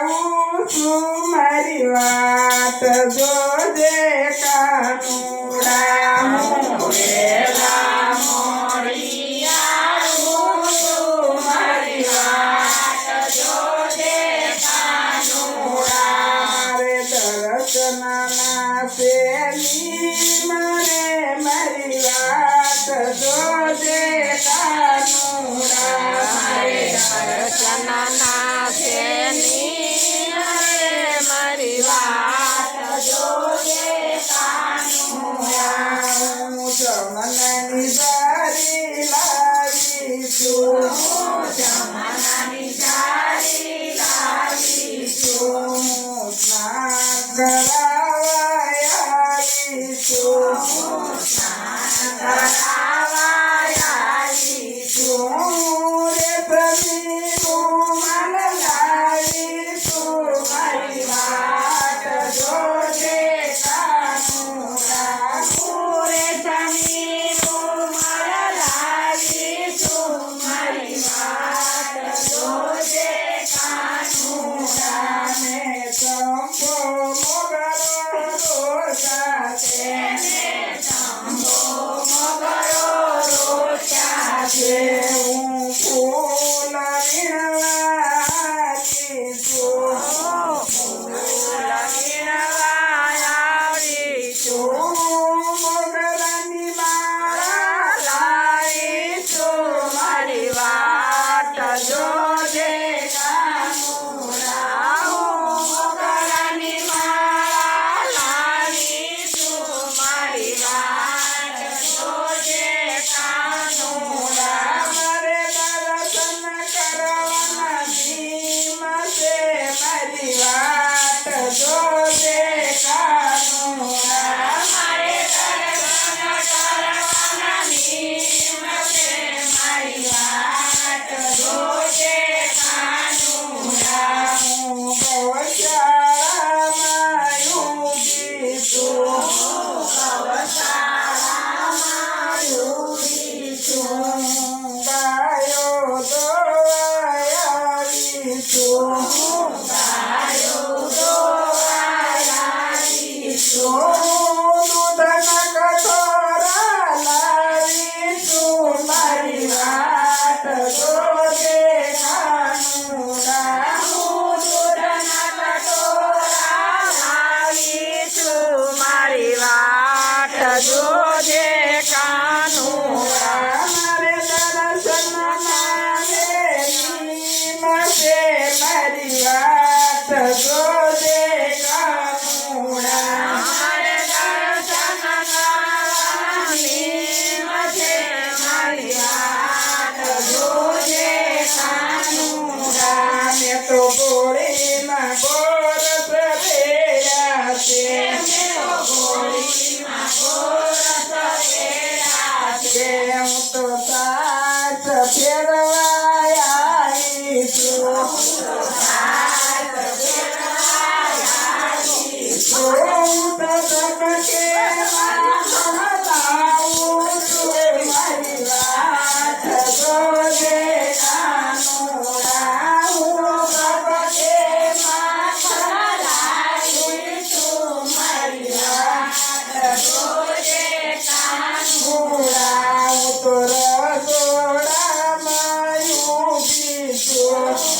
આવું છું મારી વાત જોજે Kanuda girl. 做 Daddy, right? Jesus.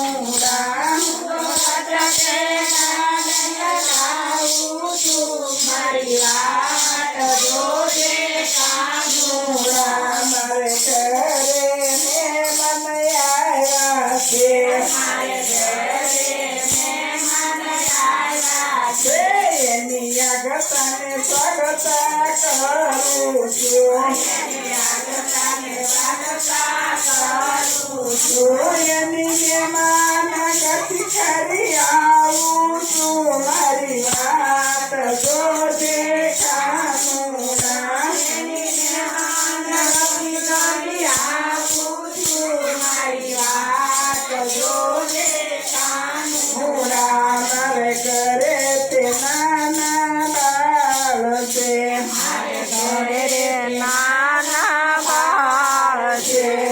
છે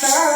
time.